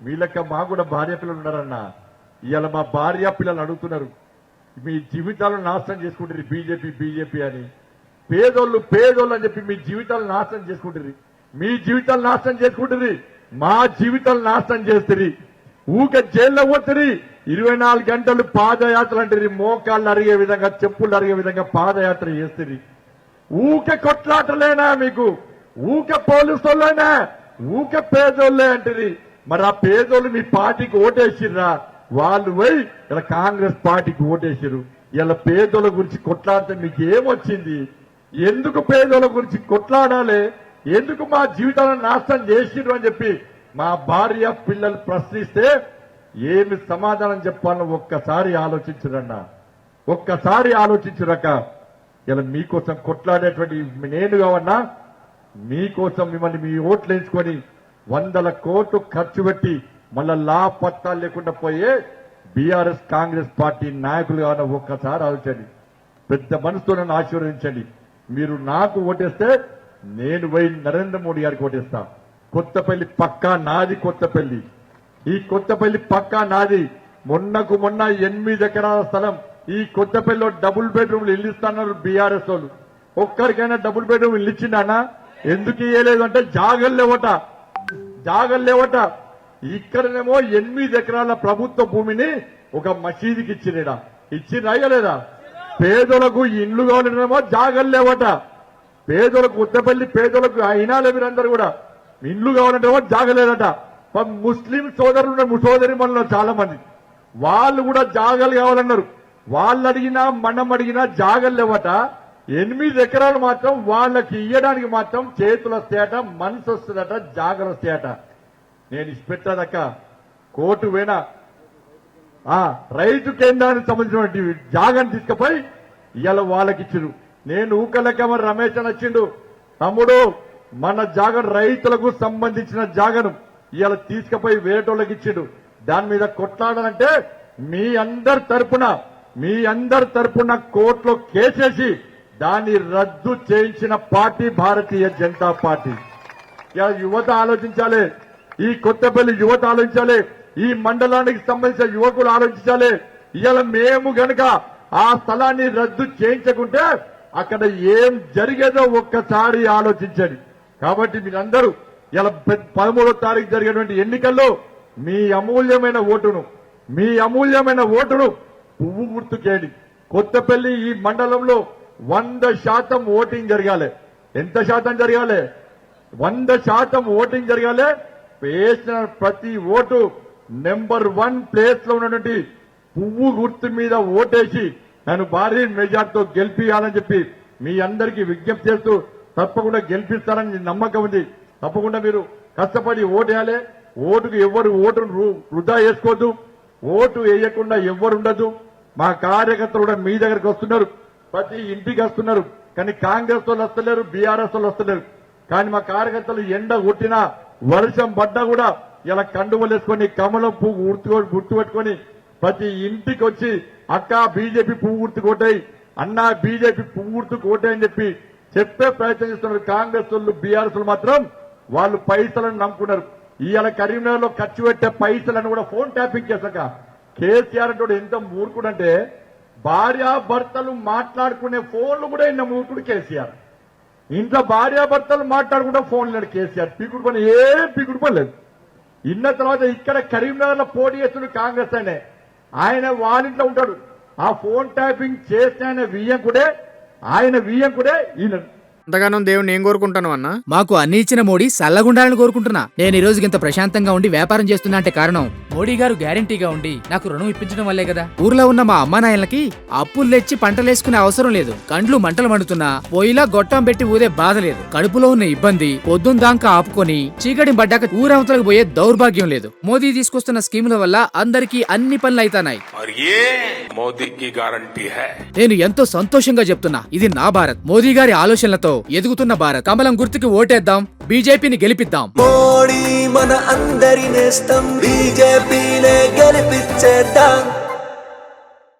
వీళ్ళక్క మా కూడా భార్య పిల్లలు ఉన్నారన్న. ఇవాళ మా భార్య పిల్లలు అడుగుతున్నారు మీ జీవితాలను నాశనం చేసుకుంటారు బీజేపీ బీజేపీ అని. పేదోళ్ళు పేదోళ్ళు అని చెప్పి మీ జీవితాలను నాశనం చేసుకుంటారు మీ జీవితాలు నాశనం చేసుకుంటుంది మా జీవితాలు నాశనం చేస్తుంది ఊక జైల్లో పోతుంది ఇరవై నాలుగు గంటలు పాదయాత్ర అంటే మోకాళ్ళు అరిగే విధంగా చెప్పులు అరిగే విధంగా పాదయాత్ర చేస్తుంది ఊక కొట్లాటలేనా మీకు? ఊక పోలీసులేనా ఊక పేదోళ్ళే అంటది మరి ఆ పేదోళ్ళు మీ పార్టీకి ఓటేసిర్రా? వాళ్ళు పోయి ఇలా కాంగ్రెస్ పార్టీకి ఓటేసిరు ఇలా పేదోళ్ళ గురించి కొట్లాడితే మీకు ఏమొచ్చింది ఎందుకు పేదోళ్ళ గురించి కొట్లాడాలి? ఎందుకు మా జీవితాలను నాశనం చేసిర్రు అని చెప్పి మా భార్య పిల్లలు ప్రశ్నిస్తే ఏమి సమాధానం చెప్పాలో ఒక్కసారి ఆలోచించరన్న. ఒక్కసారి ఆలోచించురక ఇలా మీకోసం కొట్లాడేటువంటి నేను కావన్నా మీకోసం మిమ్మల్ని మీ ఓట్లు వేసుకొని వందల కోట్లు ఖర్చు పెట్టి మళ్ళా లా పట్టాలు లేకుండా పోయే బీఆర్ఎస్ కాంగ్రెస్ పార్టీ నాయకులు కావాలని ఒక్కసారి ఆలోచండి పెద్ద మనసుతో నన్ను ఆశీర్వదించండి. మీరు నాకు ఓటేస్తే నేను పోయి నరేంద్ర మోడీ గారికి ఓటేస్తా. కొత్తపల్లి పక్కా నాది కొత్తపల్లి. ఈ కొత్తపల్లి పక్కా నాది మొన్నకు మొన్న ఎనిమిది ఎకరాల స్థలం. ఈ కొత్తపల్లిలో డబుల్ బెడ్రూమ్లు ఇల్లు బీఆర్ఎస్ వాళ్ళు. ఒక్కరికైనా డబుల్ బెడ్రూమ్ ఇల్లు ఇచ్చిండనా? ఎందుకు ఇయ్యలేదు అంటే జాగల్లేవట జాగల్లేవట ఇక్కడనేమో ఎనిమిది ఎకరాల ప్రభుత్వ భూమిని ఒక మసీదుకి ఇచ్చినడా. ఇచ్చిందా లేదా పేదలకు ఇండ్లు కావాలనేమో జాగల్లేవట పేదలకు ఉత్తపల్లి పేదలకు అయినాలే మీరందరూ కూడా. ఇండ్లు కావాలంటే జాగలేదట ముస్లిం సోదరులు సోదరి మనలో చాలా మంది వాళ్ళు కూడా జాగలు కావాలన్నారు. వాళ్ళు అడిగినా మనం అడిగినా జాగలు లేవట. ఎనిమిది ఎకరాలు మాత్రం వాళ్ళకి ఇయ్యడానికి మాత్రం చేతులు వస్తాయట మనసు వస్తుందట జాగలు వస్తాయట నేను ఇష్టపెట్టాదక్క కోర్టు పోయినా ఆ రైతు కేంద్రానికి సంబంధించినటువంటి జాగాన్ని తీసుకుపోయి ఇవాళ వాళ్ళకి ఇచ్చిండు నేను ఊకలెక్క రమేష్ అని వచ్చిండు. తమ్ముడు మన జాగ రైతులకు సంబంధించిన జాగను ఇవాళ తీసుకుపోయి వేరేటోళ్ళకి ఇచ్చిండు దాని మీద కొట్లాడాలంటే మీ అందరి తరపున మీ అందరి తరపున కోర్టులో కేసేసి దాన్ని రద్దు చేయించిన పార్టీ భారతీయ జనతా పార్టీ. యువత ఆలోచించాలి. ఈ కొత్తపల్లి యువత ఆలోచించాలి. ఈ మండలానికి సంబంధించిన యువకులు ఆలోచించాలి. ఇవాళ మేము గనక ఆ స్థలాన్ని రద్దు చేయించకుంటే అక్కడ ఏం జరిగేదో ఒక్కసారి ఆలోచించండి. కాబట్టి మీరందరూ ఇలా పదమూడో తారీఖు జరిగినటువంటి ఎన్నికల్లో మీ అమూల్యమైన ఓటును మీ అమూల్యమైన ఓటును పువ్వు గుర్తుకేయండి. కొత్తపల్లి ఈ మండలంలో వంద శాతం ఓటింగ్ జరగాలి. ఎంత శాతం జరగాలి? వంద శాతం ఓటింగ్ జరగాలి. వేసిన ప్రతి ఓటు నెంబర్ వన్ ప్లేస్లో ఉన్నటువంటి పువ్వు గుర్తు మీద ఓటేసి నన్ను భారీ మెజార్టీతో గెలిపియాలని చెప్పి మీ అందరికీ విజ్ఞప్తి చేస్తూ తప్పకుండా గెలిపిస్తారని నమ్మకం ఉంది. తప్పకుండా మీరు కష్టపడి ఓటేయాలి. ఓటుకు ఎవరు ఓటును వృధా చేసుకోవద్దు. ఓటు వేయకుండా ఎవ్వరు ఉండదు మా కార్యకర్తలు కూడా మీ దగ్గరికి వస్తున్నారు. ప్రతి ఇంటికి వస్తున్నారు. కానీ కాంగ్రెస్ వాళ్ళు వస్తలేరు బీఆర్ఎస్ వాళ్ళు వస్తలేరు. కానీ మా కార్యకర్తలు ఎండ కొట్టినా వర్షం పడ్డా కూడా ఇలా కండువలేసుకొని కమలం పువ్వు గుర్తు గుర్తు పెట్టుకొని ప్రతి ఇంటికి వచ్చి అక్క బీజేపీ పువ్వు గుర్తు కోటాయి అన్నా బీజేపీ పువ్వు గుర్తు కోటాయి అని చెప్పి చెప్పే ప్రయత్నం చేస్తున్నారు కాంగ్రెస్ వాళ్ళు బీఆర్ఎస్ మాత్రం. వాళ్ళు పైసలను నమ్ముకున్నారు. ఇవాళ కరీంనగర్లో ఖర్చు పెట్టే పైసలను కూడా ఫోన్ ట్యాపింగ్ చేశాక కేసీఆర్ అంటే ఎంత మూర్ఖుడంటే భార్యాభర్తలు మాట్లాడుకునే ఫోన్లు కూడా ఇన్న మూకుడు కేసీఆర్. ఇంట్లో భార్యాభర్తలు మాట్లాడుకుంటే ఫోన్ లేడు కేసీఆర్. పీకుడు పని ఏం పీకుడు పని లేదు. ఇన్న తర్వాత ఇక్కడ కరీంనగర్ పోటీ చేస్తున్న కాంగ్రెస్ అనే ఆయన వాళ్ళింట్లో ఉంటాడు. ఆ ఫోన్ ట్యాపింగ్ చేసిన ఆయన వియ్యంకుడే ఆయన వియ్యంకుడే ఈయన. అంతగానం దేవుని ఏం కోరుకుంటాను అన్న? మాకు అన్ని ఇచ్చిన మోడీ సల్లగుండాలని కోరుకుంటున్నా. నేను ఈ రోజుకి ఇంత ప్రశాంతంగా ఉండి వ్యాపారం చేస్తున్నా అంటే కారణం మోడీ గారు గ్యారంటీగా ఉండి నాకు రుణం ఇప్పించడం వల్లే కదా. ఊర్లో ఉన్న మా అమ్మా నాయనలకి అప్పులు తెచ్చి పంటలేసుకునే అవసరం లేదు. కండ్లు మంటలు మండుతున్నా పోయిలా గొట్టం పెట్టి ఊదే బాధ లేదు. కడుపులో ఉన్న ఇబ్బంది పొద్దున్న దాకా ఆపుకొని చీకటి పడ్డాక ఊరవతలకు పోయే దౌర్భాగ్యం లేదు. మోదీ తీసుకొస్తున్న స్కీముల వల్ల అందరికీ అన్ని పనులు అయితానాయి और ये मोदी की गारंटी है నేను ఎంతో సంతోషంగా చెప్తున్నా ఇది నా భారత్ మోదీ గారి ఆలోచనలతో ఎదుగుతున్న భారత్ కమలం గుర్తుకి ఓటేద్దాం బీజేపీని గెలిపిద్దాం మోడీ మన అందరి నేస్తం బీజేపీనే గెలిపించేద్దాం